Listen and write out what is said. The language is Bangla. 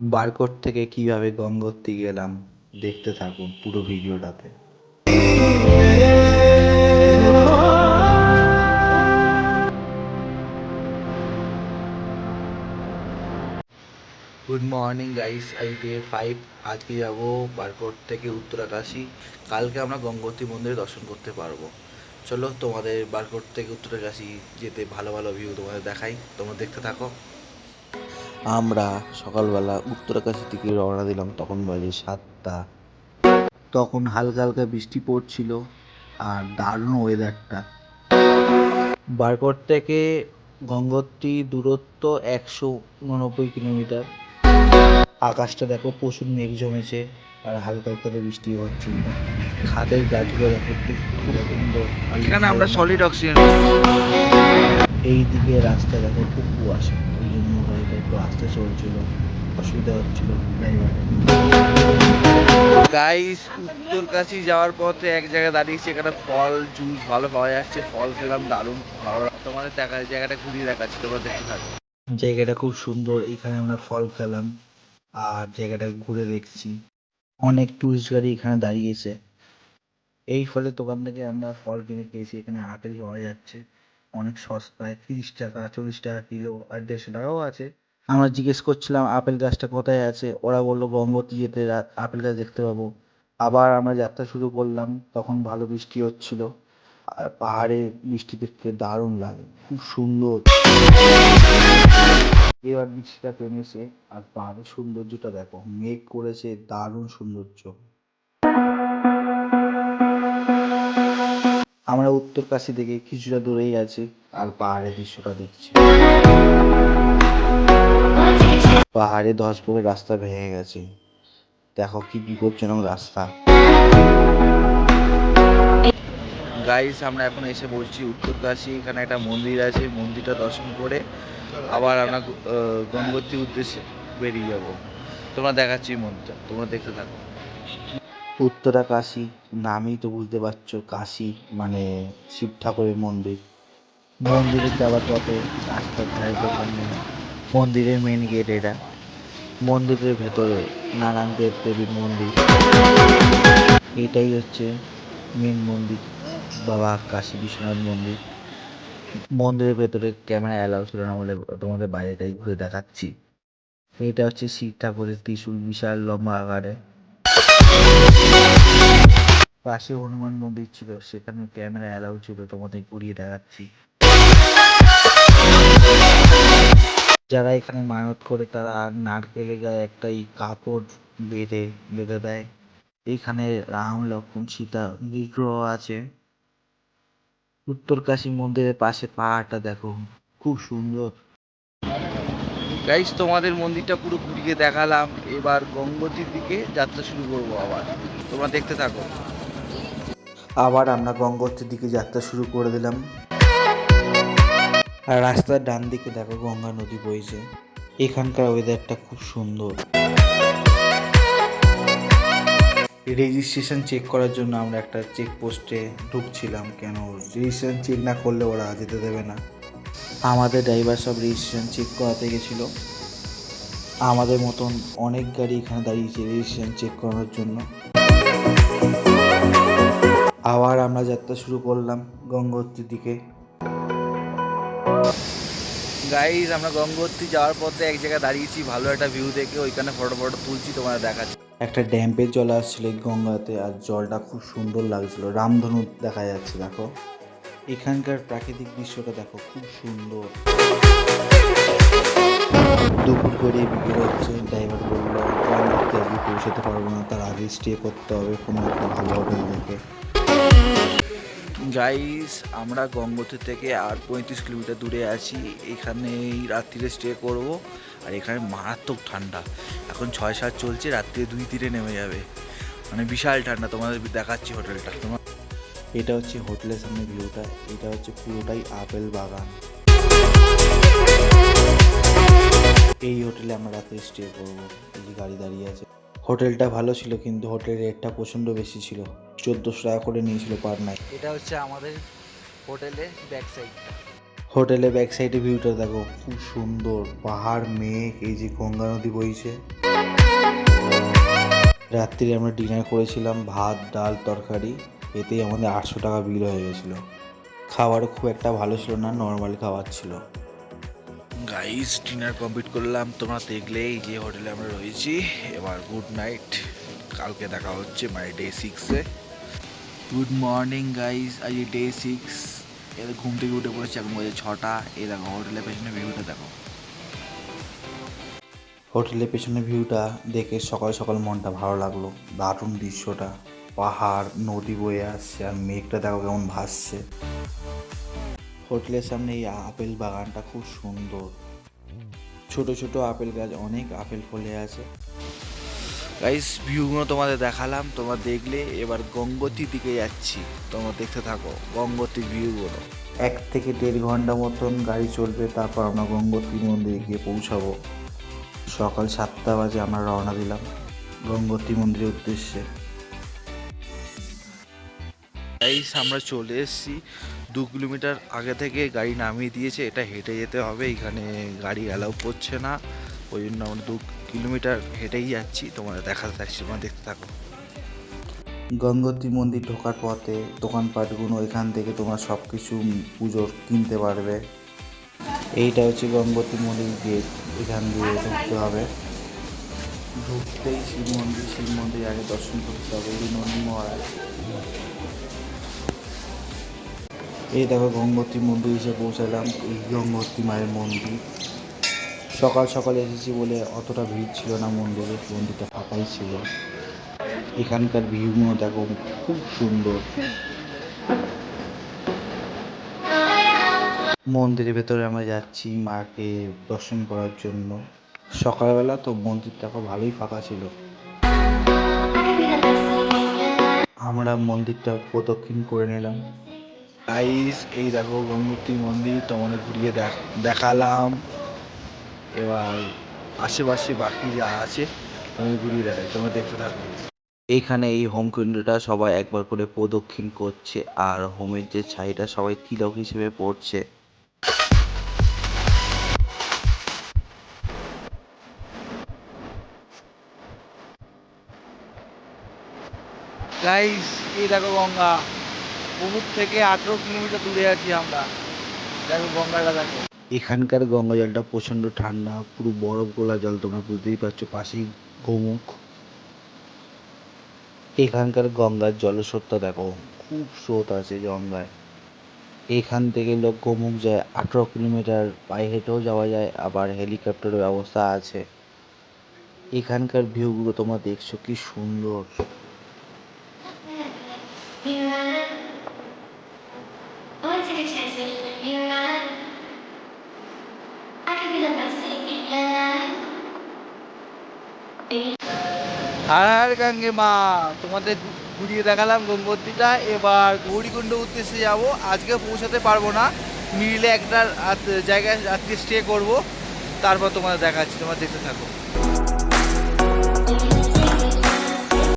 বারকোট থেকে কীভাবে গঙ্গোত্রী গেলাম দেখতে থাকুন পুরো ভিডিওটাতে। Good morning guys I day five আজকে যাব বারকোট থেকে উত্তরাকাশী। কালকে আমরা গঙ্গোত্রী মন্দিরে দর্শন করতে পারব। চলো তোমাদের বারকোট থেকে উত্তরাকাশী যেতে ভালো ভালো ভিউ তোমাদের দেখাই। তোমরা দেখতে থাকো। আমরা সকালবেলা উত্তরাকাশী থেকে রওনা দিলাম তখন বাজে সাতটা। তখন হালকা হালকা বৃষ্টি পড়ছিল আর দারুণ ওয়েদারটা বারকোট থেকে গঙ্গোত্রী দূরত্ব একশো উননব্বই কিলোমিটার। আকাশটা দেখো প্রচুর মেঘ জমেছে আর হালকা হালকা বৃষ্টি হচ্ছিল। খাদের গাছগুলো দেখো এখানে আমরা সলিড অক্সিজেন এই দিকে রাস্তা দেখো খুব কুয়াশা। একটু আস্তে চলছিল অসুবিধা হচ্ছিল গাইস উত্তরকাশী যাওয়ার পথে এক জায়গায় দাঁড়িয়েছি এখানে ফল জুস ভালো পাওয়া যাচ্ছে ফল খেলাম দারুণ ভালো। তোমাদের দেখা জায়গাটা ঘুরিয়ে দেখাচ্ছি তোমরা দেখতে থাকো। জায়গাটা খুব সুন্দর এখানে আমরা ফল খেলাম আর জায়গাটা ঘুরে দেখছি। অনেক টুরিস্ট গাড়ি এখানে দাঁড়িয়েছে। এই ফলের দোকান থেকে আমরা ফল কিনে খেয়েছি এখানে আপেল পাওয়া যাচ্ছে। অনেক সস্তায় তিরিশ টাকা চল্লিশ টাকা কিলো আর দেড়শো টাকাও আছে। আমরা জিজ্ঞেস করছিলাম, আপেল গাছটা কোথায় আছে? ওরা বলল গঙ্গোত্রী যেতে আপেল গাছ দেখতে পাবো। আবার আমরা যাত্রা শুরু করলাম, তখন ভালো বৃষ্টি হচ্ছিল। আর পাহাড়ে বৃষ্টি দেখতে দারুণ লাগে, খুব সুন্দর। এবার বৃষ্টিটা থেমেছে, আর পাহাড়ের সৌন্দর্যটা দেখো, মেঘ করেছে, দারুণ সৌন্দর্য। আমরা উত্তরকাশী থেকে কিছুটা দূরেই আছি, আর পাহাড়ের দৃশ্যটা দেখছি। পাহাড়ে দশ ফুটের রাস্তা ভেঙে গেছে। দেখো কি বিপজ্জনক রাস্তা। গাইস আমরা এখন এসে বলছি উত্তরকাশী। এখানে একটা মন্দির আছে, মন্দিরটা দর্শন করে আবার আমরা গঙ্গোত্রীর উদ্দেশ্যে বেরিয়ে যাব। তোমরা দেখাচ্ছি মন্দিরটা, তোমরা দেখতে থাকো। উত্তরা কাশী নামই তো বুঝতে পারছ, কাশী মানে শিব ঠাকুরের মন্দির। মন্দিরে যাওয়ার পথে রাস্তার ধারে দোকানে মন্দিরের মেন গেট এটা। মন্দিরের ভেতরে নানান দেব দেবীর মন্দির। এটাই হচ্ছে মেন মন্দির। বাবা কাশী বিশ্বনাথ মন্দির। মন্দিরের ভেতরে ক্যামেরা অ্যালাউ ছিল না বলে তোমাদের বাইরেটাই ঘুরে দেখাচ্ছি। এটা হচ্ছে শিব ঠাকুরের ত্রিশূল বিশাল লম্বা আকারে। পাশে হনুমান মন্দির ছিল, সেখানে ক্যামেরা অ্যালাউ ছিল, তোমাদের ঘুরিয়ে দেখাচ্ছি। যারা এখানে মানত করে তারা নারকেলের গায়ে একটা এই কাপড় বেঁধে বেঁধে দেয়। এখানে রাম লক্ষ্মণ সীতা বিগ্রহ আছে। উত্তরকাশী মন্দিরের পাশে পাহাড়টা দেখো খুব সুন্দর। গাইস তোমাদের মন্দিরটা পুরো ঘুরিয়ে দেখালাম। এবার গঙ্গোত্রীর দিকে যাত্রা শুরু করব আবার। তোমরা দেখতে থাকো। আবার আমরা গঙ্গোত্রীর দিকে যাত্রা শুরু করে দিলাম। আর রাস্তার ডান দিকে দেখো গঙ্গা নদী বইছে। এখানকার ওয়েদারটা খুব সুন্দর। রেজিস্ট্রেশন চেক করার জন্য আমরা একটা চেক পোস্টে ঢুকছিলাম কেন? রেজিস্ট্রেশন চেক না করলে ওরা যেতে দেবে না। আমাদের ড্রাইভার সব রেজিস্ট্রেশন চেক করাতে গেছিল। আমাদের মতন অনেক গাড়ি এখানে দাঁড়িয়েছে রেজিস্ট্রেশন চেক করানোর জন্য। আবার আমরা যাত্রা শুরু করলাম গঙ্গোত্রীর দিকে। গাইজ আমরা গঙ্গোত্রী যাওয়ার পথে এক জায়গায় দাঁড়িয়েছি, ভালো একটা ভিউ দেখে ওইখানে ফটো ফটো তুলছি, তোমাদের দেখাচ্ছি। একটা ড্যাম্পের জল আসছিল গঙ্গাতে আর জলটা খুব সুন্দর লাগছিল, রামধনু দেখা যাচ্ছে, দেখো। এখানকার প্রাকৃতিক দৃশ্যটা দেখো, খুব সুন্দর। দুপুর করে বিকেল হচ্ছে ড্রাইভার বলল পৌঁছাতে পারব না, তার আগে স্টে করতে হবে, কোনো একটা ভালো হোটেল দেখে। গাইস আমরা গঙ্গোত্রী থেকে আর পঁয়ত্রিশ কিলোমিটার দূরে আছি। এখানেই রাত্রিরে স্টে করব। আর এখানে মারাত্মক ঠান্ডা। এখন ছয় সাত চলছে, রাত্রিরে দুই তীরে নেমে যাবে। মানে বিশাল ঠান্ডা, তোমাদের দেখাচ্ছি হোটেলটা। তোমার এটা হচ্ছে হোটেলের সামনে ভিউটা এটা হচ্ছে পুরোটাই আপেল বাগান। এই হোটেলে আমরা রাতে স্টে করব। এই গাড়ি দাঁড়িয়ে আছে। হোটেলটা ভালো ছিল কিন্তু হোটেলের রেটটা প্রচণ্ড বেশি ছিল। চোদ্দোশো টাকা করে নিয়েছিল পার নাইট এটা হচ্ছে আমাদের হোটেলের ব্যাক সাইডটা হোটেলে ব্যাক সাইডে ভিউটা দেখো খুব সুন্দর। পাহাড় মেঘ এই যে গঙ্গা নদী বইছে। রাত্রিরে আমরা ডিনার করেছিলাম ভাত ডাল তরকারি। এতেই আমাদের আটশো টাকা বিল হয়ে গেছিল। খাবার খুব একটা ভালো ছিল না নর্মাল খাবার ছিল। গাইস ডিনার কমপ্লিট করলাম। তোমরা দেখলে এই যে হোটেলে আমরা রয়েছি। এবার গুড নাইট কালকে দেখা হচ্ছে মানে ডে সিক্সে গুড মর্নিং গাইস আজ ডে সিক্স এদের ঘুম থেকে উঠে পড়েছে, এখন বাজে ছটা। এই দেখো হোটেলের পেছনে ভিউটা দেখো। হোটেলের পেছনে ভিউটা দেখে সকাল সকাল মনটা ভালো লাগল। দারুণ দৃশ্যটা। পাহাড়, নদী বয়ে আসছে, আর মেঘটা দেখো কেমন ভাসছে। হোটেলের সামনে এই আপেল বাগানটা খুব সুন্দর। ছোট ছোট আপেল গাছ, অনেক আপেল ফলে আছে। গাইস ভিউগুলো তোমাদের দেখালাম, তোমরা দেখলে এবার গঙ্গোত্রীর দিকে যাচ্ছি। তোমরা দেখতে থাকো গঙ্গোত্রীর ভিউগুলো এক থেকে দেড় ঘণ্টা মতন গাড়ি চলবে, তারপর আমরা গঙ্গোত্রী মন্দিরে গিয়ে পৌঁছাবো। সকাল সাতটা বাজে আমরা রওনা দিলাম গঙ্গোত্রী মন্দিরের উদ্দেশ্যে। গাইস, আমরা চলে এসেছি। দু কিলোমিটার আগে থেকে গাড়ি নামিয়ে দিয়েছে, এটা হেঁটে যেতে হবে, এখানে গাড়ি অ্যালাউ করছে না। ওই জন্য আমরা দু কিলোমিটার হেঁটেই যাচ্ছি, তোমাদের দেখাতে থাকছি তোমরা দেখতে থাকো। গঙ্গোত্রী মন্দির ঢোকার পথে দোকানপাটগুলো, এখান থেকে তোমরা সব কিছু পুজোর কিনতে পারবে। এইটা হচ্ছে গঙ্গোত্রী মন্দির গেট, এখান দিয়ে ঢুকতে হবে। ঢুকতেই শিব মন্দির শিব মন্দির আগে দর্শন করতে হবে, এই নন্দী মহারাজ। এই দেখো গঙ্গোত্রী মন্দির এসে পৌঁছালাম। এই গঙ্গোত্রী মায়ের মন্দির। সকাল সকাল এসেছি বলে অতটা ভিড় ছিল না মন্দিরে, মন্দিরটা ফাঁকাই ছিল। এখানকার ভিউগুলো দেখো খুব সুন্দর। মন্দিরের ভেতরে আমরা যাচ্ছি মাকে দর্শন করার জন্য। সকালবেলা তো মন্দিরটা ভালোই ফাঁকা ছিল। আমরা মন্দিরটা প্রদক্ষিণ করে নিলাম। গাইস এই দেখো গঙ্গোত্রী মন্দির, তোমাদের ঘুরিয়ে দেখ- দেখালাম। এবার আশেপাশে বাকি যা আছে তুমি ঘুরিয়ে দেখাই, তোমরা দেখতে থাকো। এখানে এই হোম কুণ্ডটা সবাই একবার করে প্রদক্ষিণ করছে, আর হোমের যে ছাইটা সবাই তিলক হিসেবে পড়ছে। গাইস এই দেখো গঙ্গা। বহু থেকে আঠেরো কিলোমিটার দূরে আছি আমরা। এখানকার গঙ্গা জলটা প্রচণ্ড ঠান্ডা, পুরো বরফ গোলা জল তোমরা বুঝতেই পারছ, পাশেই গোমুখ। এখানকার গঙ্গার জলস্রোতটা দেখো, খুব স্রোত আছে গঙ্গায়। এখান থেকে লোক গোমুখ যায়, আঠেরো কিলোমিটার পায়ে হেঁটেও যাওয়া যায়, আবার হেলিকপ্টারের ব্যবস্থা আছে। এখানকার ভিউগুলো তোমরা দেখছ কি সুন্দর। হার গাঙ্গে গঙ্গে মা, তোমাদের ঘুরিয়ে দেখালাম গঙ্গোত্রীটা। এবার গৌরীকুণ্ড উদ্দেশ্যে যাব। আজকে পৌঁছাতে পারব না। মিলে একটা জায়গায় রাত্রি স্টে করব। তারপর তোমাদের দেখাচ্ছি, তোমার দেখতে থাকো।